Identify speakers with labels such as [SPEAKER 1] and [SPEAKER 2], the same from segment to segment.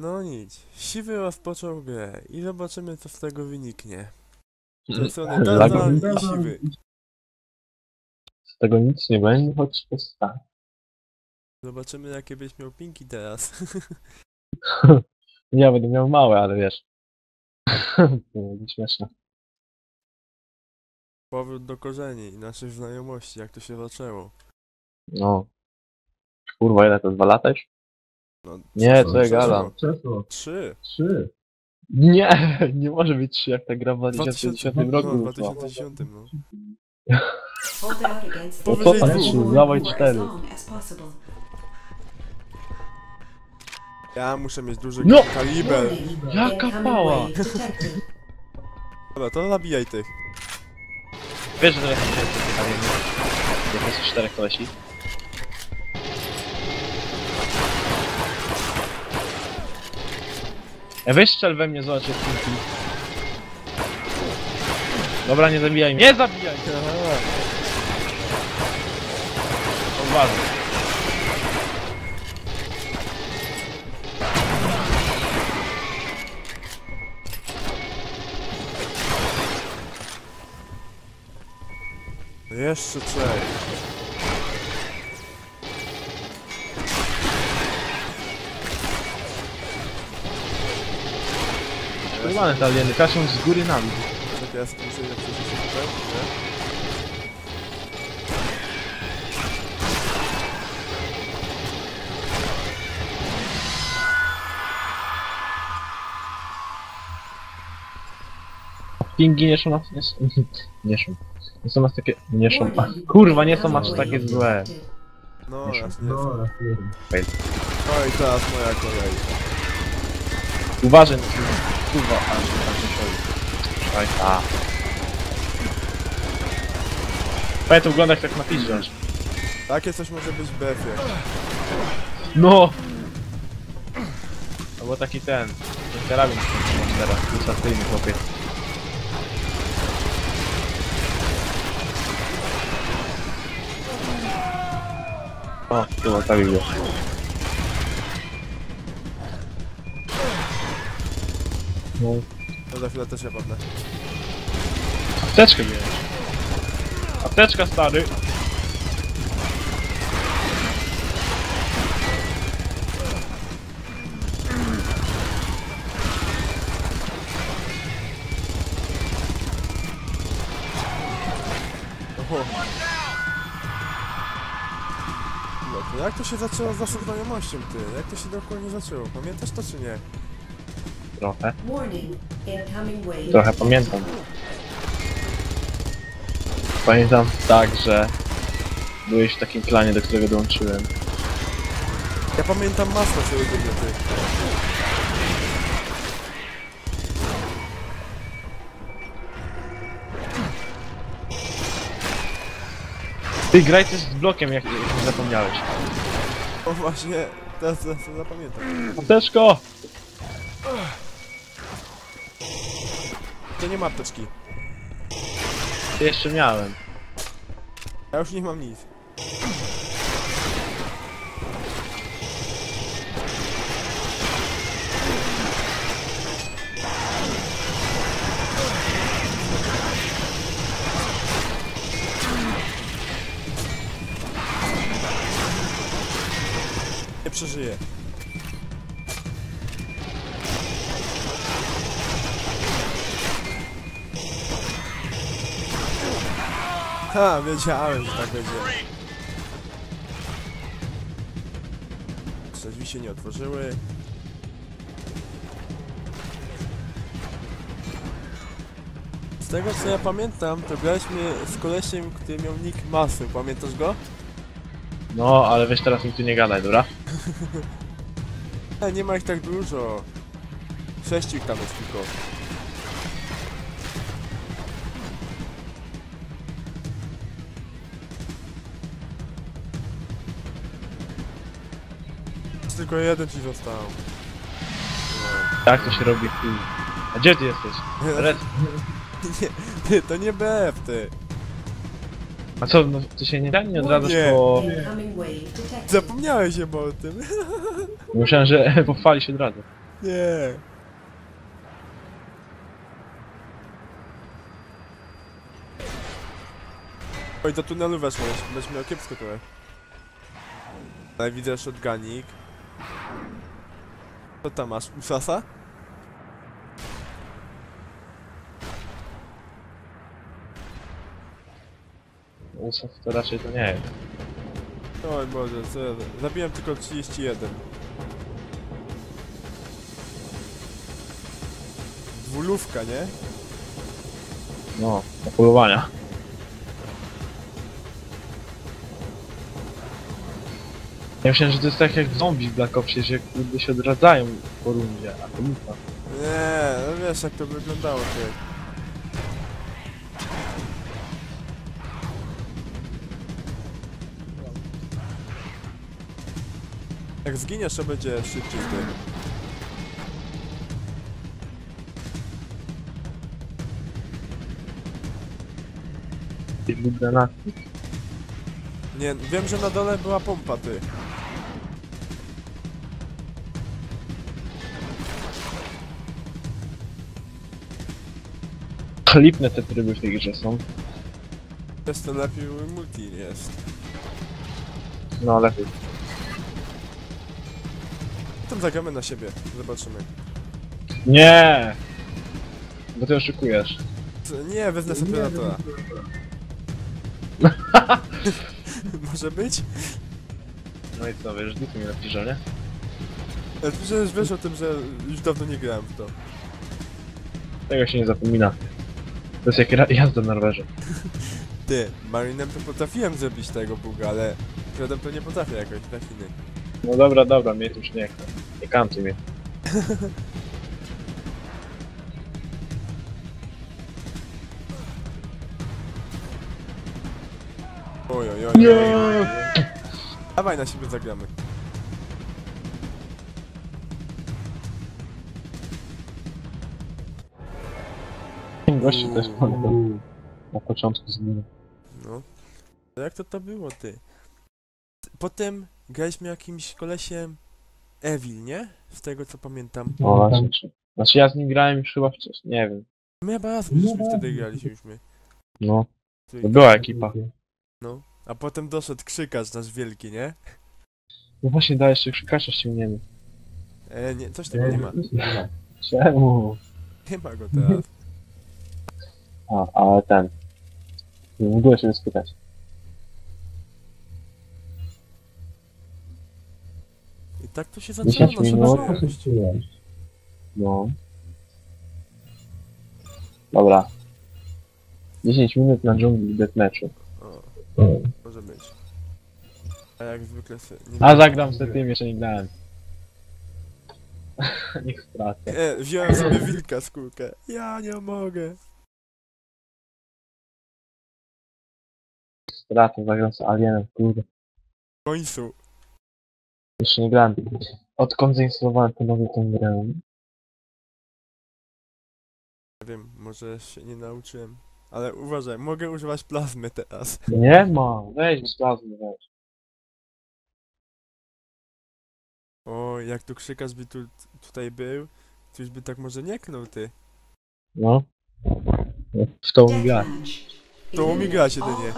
[SPEAKER 1] No nic, siwy rozpoczął grę i zobaczymy co z tego wyniknie. Z tej strony Dazan i siwy.
[SPEAKER 2] Z tego nic nie będzie, choć jest tak.
[SPEAKER 1] Zobaczymy jakie byś miał pinki teraz.
[SPEAKER 2] Ja będę miał małe, ale wiesz. to będzie śmieszne.
[SPEAKER 1] Powrót do korzeni i naszych znajomości, jak to się zaczęło.
[SPEAKER 2] No. Kurwa, ile to? Dwa lata już?
[SPEAKER 1] No,
[SPEAKER 2] Nie,
[SPEAKER 1] co-
[SPEAKER 2] co ja
[SPEAKER 1] co-
[SPEAKER 2] gadam.
[SPEAKER 3] Krzesło.
[SPEAKER 1] Trzy.
[SPEAKER 3] Trzy.
[SPEAKER 2] Nie, nie może być trzy, jak ta gra w
[SPEAKER 1] 2010
[SPEAKER 2] 2010 roku
[SPEAKER 1] no,
[SPEAKER 2] wyszła.
[SPEAKER 1] 2010 no. To
[SPEAKER 4] enemy
[SPEAKER 1] trzy,
[SPEAKER 4] for
[SPEAKER 2] dawaj cztery.
[SPEAKER 1] Ja muszę mieć duży
[SPEAKER 2] No!
[SPEAKER 1] kaliber.
[SPEAKER 2] Jaka pała!
[SPEAKER 1] Dobra, to zabijaj tych.
[SPEAKER 2] Wiesz, że to jest ciekawie, nie? Jak jest czterech kolesi. Ja weź strzel we mnie, zobacz jak pinki. Dobra, nie zabijaj mnie. Nie zabijaj! Uważaj.
[SPEAKER 1] Jeszcze trzej.
[SPEAKER 2] Normalne te alieny, kaszą z góry na dół.
[SPEAKER 1] Tak ja muszę je przejść tutaj, nie?
[SPEAKER 2] Pingi nie są nas... Nie są, nie są. Nie są nas takie... Nie są... Kurwa, nie są aż takie złe.
[SPEAKER 1] No.
[SPEAKER 3] No, raz jeden.
[SPEAKER 1] No i teraz moja kolej.
[SPEAKER 2] Uważaj na. Kurwa, aż aż nie szoi. Oj, a. Pamiętaj, to wygląda jak tak napiszesz.
[SPEAKER 1] Takie coś może być w BF-ie.
[SPEAKER 2] No! Albo taki ten... Ten karabin, teraz. Pulsacyjny chłopiec. O, chyba tak było. No.
[SPEAKER 1] To za chwilę też ja padnę.
[SPEAKER 2] Apteczkę bierz. Apteczka stary.
[SPEAKER 1] Oho. No to jak to się zaczęło z naszą znajomością, ty? Jak to się dokładnie zaczęło? Pamiętasz to czy nie?
[SPEAKER 2] Trochę. Trochę pamiętam. Pamiętam tak, że byłeś w takim planie, do którego dołączyłem.
[SPEAKER 1] Ja pamiętam masło się robienie, ty.
[SPEAKER 2] Ty graj też z blokiem, jak, jak zapomniałeś.
[SPEAKER 1] O właśnie, teraz, teraz to zapamiętam.
[SPEAKER 2] Apteczko!
[SPEAKER 1] Nie ma apteczki.
[SPEAKER 2] Jeszcze miałem.
[SPEAKER 1] Ja już nie mam nic. Nie przeżyję. Ha, wiedziałem, że tak będzie. Drzwi się nie otworzyły. Z tego co ja pamiętam, to graliśmy z kolesiem, który miał nick Masy. Pamiętasz go?
[SPEAKER 2] No, ale weź teraz mi tu nie gadaj, dobra?
[SPEAKER 1] Nie ma ich tak dużo. Sześciu ich tam jest tylko. Tylko jeden ci został.
[SPEAKER 2] Tak to się robi chuj. A gdzie ty jesteś? Red.
[SPEAKER 1] Nie, nie, to nie BF, ty.
[SPEAKER 2] A co, no, ty się nie da nie odradzasz
[SPEAKER 1] Nie.
[SPEAKER 2] po...
[SPEAKER 4] Incoming wave detected.
[SPEAKER 1] Zapomniałeś chyba o tym.
[SPEAKER 2] Myślałem, że po fali się odradza.
[SPEAKER 1] Nie. Oj, do tunelu weszłeś. Będziesz miał kiepsko trochę. Ale widzę shotgunik. Co tam masz? Usasa?
[SPEAKER 2] Usaf to raczej to nie jest.
[SPEAKER 1] Oj Boże, co ja... Zabiłem tylko 31. Dwulówka, nie?
[SPEAKER 2] No, do polowania. Ja myślałem, że to jest tak jak zombie w Black Opsie, że kurde się odradzają po rundzie, a to mufa.
[SPEAKER 1] Nie, no wiesz jak to wyglądało ty. Jak zginiesz, to będzie szybciej ty.
[SPEAKER 2] Granaty.
[SPEAKER 1] Nie, wiem, że na dole była pompa ty.
[SPEAKER 2] Lipne te tryby w tej grze są.
[SPEAKER 1] Jest to lepiej multi jest.
[SPEAKER 2] No lepiej.
[SPEAKER 1] Potem zagramy na siebie, zobaczymy.
[SPEAKER 2] Nie! Bo ty oszukujesz.
[SPEAKER 1] Co- Nie, wezmę sobie predatora. Może być?
[SPEAKER 2] No i co, wiesz, nic mi napisze, nie?
[SPEAKER 1] Ja Przecież wiesz o tym, że już dawno nie grałem w to.
[SPEAKER 2] Tego się nie zapomina. To jest jak ra- jazda na rowerze.
[SPEAKER 1] Ty, Marinem to potrafiłem zrobić tego buga, ale Predem to nie potrafię jakoś, tak inny.
[SPEAKER 2] No dobra, dobra, mnie już nie chce. Nie kantuj mnie.
[SPEAKER 1] Oj, oj, oj, oj, oj, oj. Dawaj na siebie zagramy.
[SPEAKER 2] Gościu też
[SPEAKER 1] Uuu.
[SPEAKER 2] na początku zmiany.
[SPEAKER 1] No. To jak to to było, ty? Potem graliśmy jakimś kolesiem Evil, nie? Z tego co pamiętam.
[SPEAKER 2] No, znaczy, znaczy ja z nim grałem już chyba wcześniej, nie wiem.
[SPEAKER 1] My chyba razem żeśmy wtedy graliśmy.
[SPEAKER 2] No,
[SPEAKER 1] Ty-
[SPEAKER 2] to była ekipa.
[SPEAKER 1] No. A potem doszedł krzykarz nasz wielki, nie?
[SPEAKER 2] No właśnie, daj jeszcze krzykacza ściągniemy.
[SPEAKER 1] E, nie, coś tego nie ma.
[SPEAKER 2] Czemu?
[SPEAKER 1] Nie ma go teraz.
[SPEAKER 2] A, ale ten. Nie mogę się spytać.
[SPEAKER 1] I tak to się zaczęło
[SPEAKER 2] 10
[SPEAKER 1] nasza
[SPEAKER 2] minut. No. Dobra. 10 minut na dżungli deathmatchu.
[SPEAKER 1] O, może być. A jak zwykle se, nie
[SPEAKER 2] A zagram z tym, jeszcze nie grałem. Niech stracę.
[SPEAKER 1] E, wziąłem sobie wilka z kulkę. Ja nie mogę.
[SPEAKER 2] Stracę, zagram z Alienem, kurde.
[SPEAKER 1] W końcu.
[SPEAKER 2] Jeszcze nie grałem. Odkąd zainstalowałem ponownie tę grę?
[SPEAKER 1] Nie wiem, może się nie nauczyłem. Ale uważaj, mogę używać plazmy teraz.
[SPEAKER 2] Nie ma! Weź z plazmy, weź.
[SPEAKER 1] O, jak tu krzykarz by tu, tutaj był, to już by tak może nie knął ty.
[SPEAKER 2] No. W tą grę.
[SPEAKER 1] To
[SPEAKER 4] Eliminate
[SPEAKER 1] jedynie.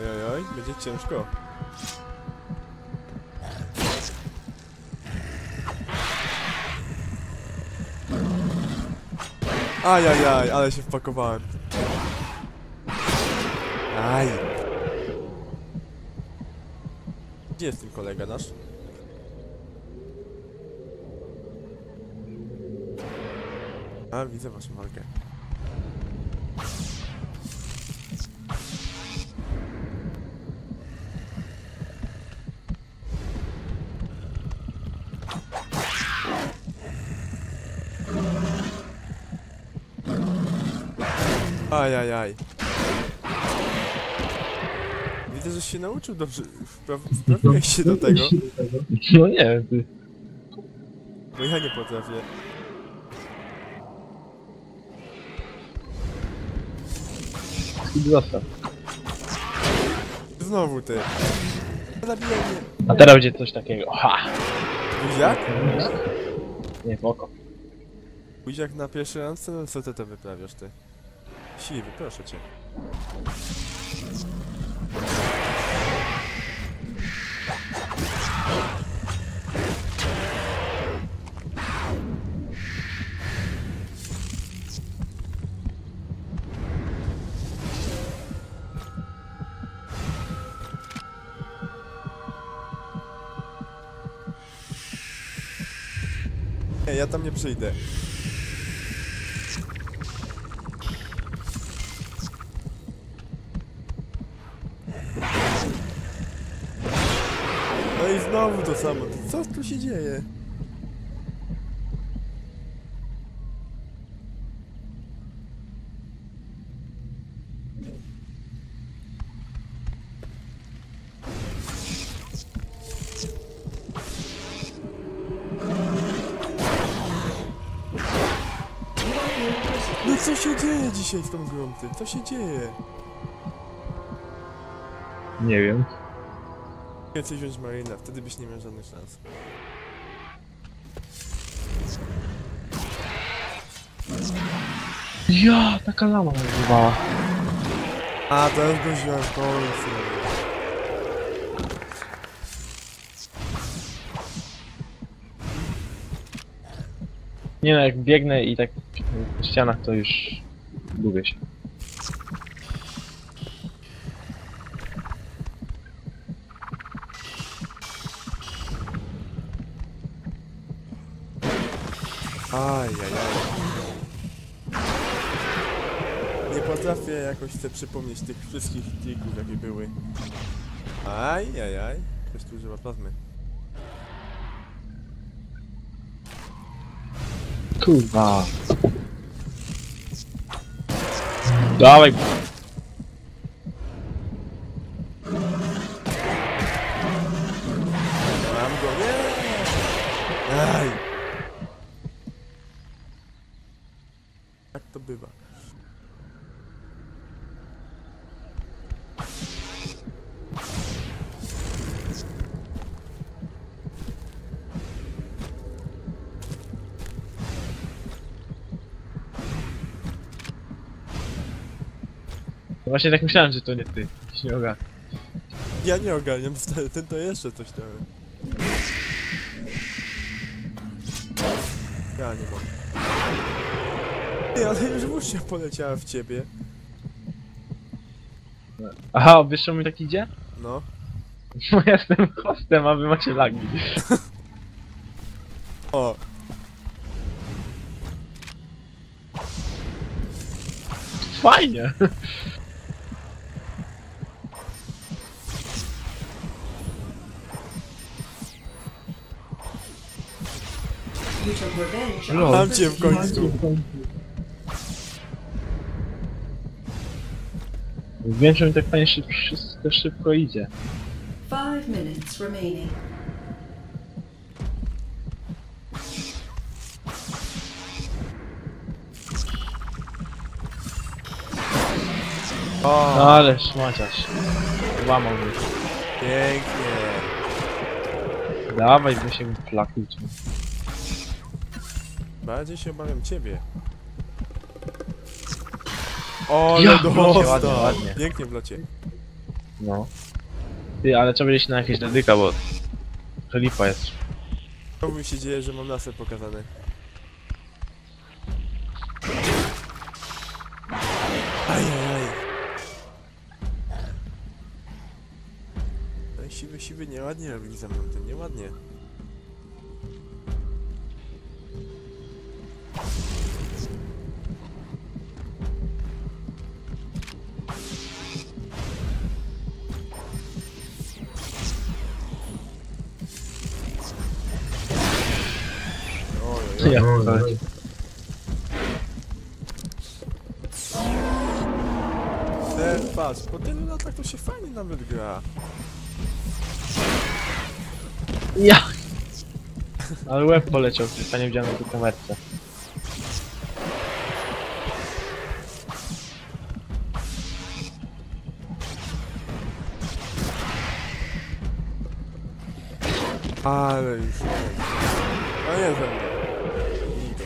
[SPEAKER 1] oj, oj, będzie ciężko. Ajajaj, ale się wpakowałem. Aj. Gdzie jest ten kolega nasz? A, widzę waszą walkę. Ajajaj. Widzę, że się nauczył dobrze. Wpraw, wprawiłeś się do tego,
[SPEAKER 2] No nie, ty.
[SPEAKER 1] bo ja nie potrafię.
[SPEAKER 2] Zostaw.
[SPEAKER 1] Znowu ty. Zabijaj mnie.
[SPEAKER 2] A teraz będzie coś takiego. Ha!
[SPEAKER 1] Buziak?
[SPEAKER 2] Nie, w oko.
[SPEAKER 1] Buziak na pierwszy randce? No co ty to wyprawiasz ty? Siwy, proszę cię. Ja tam nie przyjdę. No i znowu to samo. Co tu się dzieje? No co się dzieje dzisiaj z tą grą, ty? Co się dzieje?
[SPEAKER 2] Nie wiem.
[SPEAKER 1] Więcej wziąć Marina, wtedy byś nie miał żadnych szans.
[SPEAKER 2] Ja, taka lama nazywała.
[SPEAKER 1] A, teraz go wziąłem w końcu.
[SPEAKER 2] Nie no, jak biegnę i tak po ścianach to już gubię się.
[SPEAKER 1] Ajajaj. Nie potrafię jakoś sobie przypomnieć tych wszystkich trików, jakie były. Ajajaj. Ktoś tu używa plazmy.
[SPEAKER 2] Kurwa. Dawaj.
[SPEAKER 1] Mam go, nie! Aj!
[SPEAKER 2] Właśnie tak myślałem, że to nie ty. Nie ogarnę.
[SPEAKER 1] Ja nie ogarniam, stary, ten to jeszcze coś tam. Ja nie mam. Ty, ale już włócznia poleciała w ciebie.
[SPEAKER 2] Aha, wiesz czemu mi tak idzie?
[SPEAKER 1] No.
[SPEAKER 2] Bo ja jestem hostem, a wy macie lagi.
[SPEAKER 1] O,
[SPEAKER 2] Fajnie.
[SPEAKER 1] Mam
[SPEAKER 4] the
[SPEAKER 1] cię w końcu.
[SPEAKER 2] Wiem, że mi tak fajnie szyb, wszystko szybko idzie.
[SPEAKER 4] Five minutes remaining.
[SPEAKER 1] O,
[SPEAKER 2] No ale szmaciarz. Łamał mnie.
[SPEAKER 1] pięknie.
[SPEAKER 2] Dawaj, by się plakuć.
[SPEAKER 1] Bardziej się obawiam ciebie. O,
[SPEAKER 2] Ja,
[SPEAKER 1] ale
[SPEAKER 2] ładnie,
[SPEAKER 1] dostał.
[SPEAKER 2] ładnie.
[SPEAKER 1] Pięknie w locie.
[SPEAKER 2] No. Ty, ale trzeba będzie się na jakieś dedyka, bo... To lipa jest.
[SPEAKER 1] Co mi się dzieje, że mam laser pokazany? Ajajaj. Ten siwy, siwy nieładnie robi ze mną, ten nieładnie. Patrz, po tylu latach to się fajnie nawet gra.
[SPEAKER 2] Ja! Ale łeb poleciał, tylko nie widziałem na kamerce.
[SPEAKER 1] Ale już nie. No nie. Idę.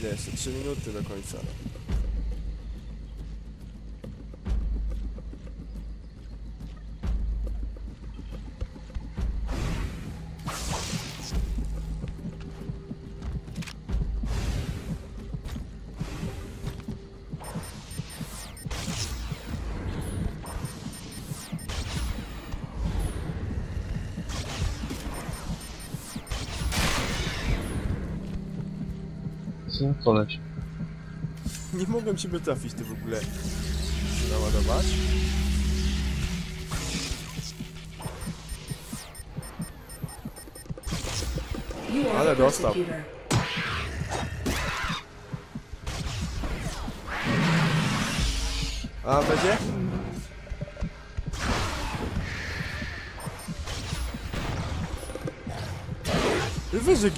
[SPEAKER 1] Ile jeszcze? 3 minuty do końca.
[SPEAKER 2] Poleciał?
[SPEAKER 1] Nie mogłem ciebie trafić ty w ogóle. Naładować? Ale dostał. A będzie? Wyżej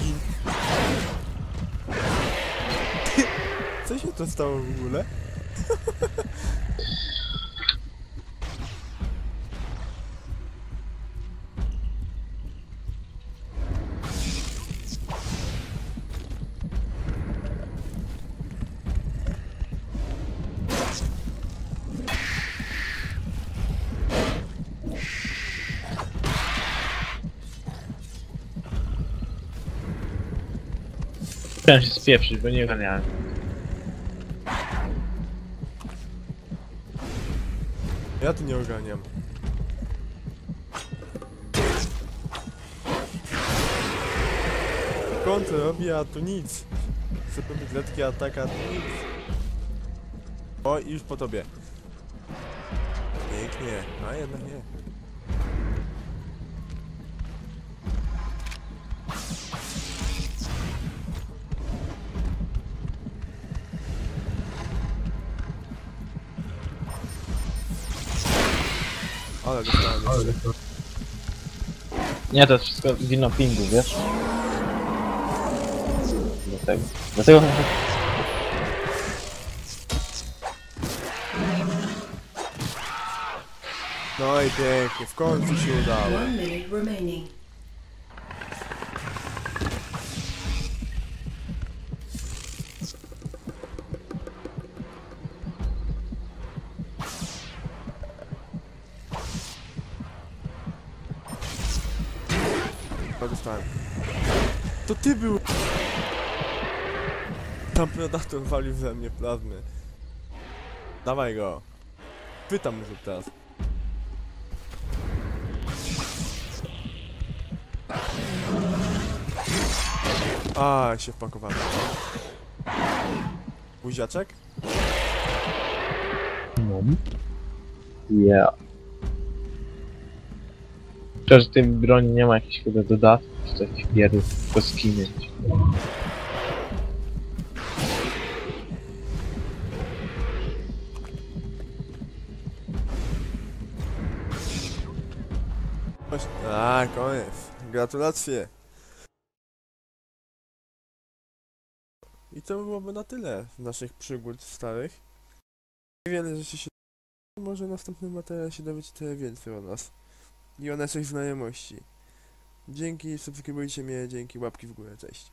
[SPEAKER 1] się to stało w ogóle?
[SPEAKER 2] Chciałem się spieprzyć, bo nie ogarniałem.
[SPEAKER 1] Ja tu nie oganiam. Kontrę robię, a tu nic. Chcę robić letki atak, a tu nic. O, już po tobie. Pięknie, a jednak nie. Ale dostałem jeszcze.
[SPEAKER 2] Nie, to jest wszystko wino pingu, wiesz? Dlatego. Dlatego...
[SPEAKER 1] No i pięknie, w końcu się udało. Dostałem. To ty był! Tam predator walił ze mnie plazmy. Dawaj go. Pytam może teraz. A, się wpakowałem. Buziaczek?
[SPEAKER 2] No. Yeah. Szczerze, tej broni nie ma jakichś chyba dodatków, czy to jakiś pierdol, tylko skiny.
[SPEAKER 1] A, koniec. Gratulacje. I to byłoby na tyle naszych przygód starych. Wiele rzeczy się... Może w następnym materiale się dowiecie trochę więcej o nas. I o naszych znajomości. Dzięki, subskrybujcie mnie, dzięki, łapki w górę, cześć.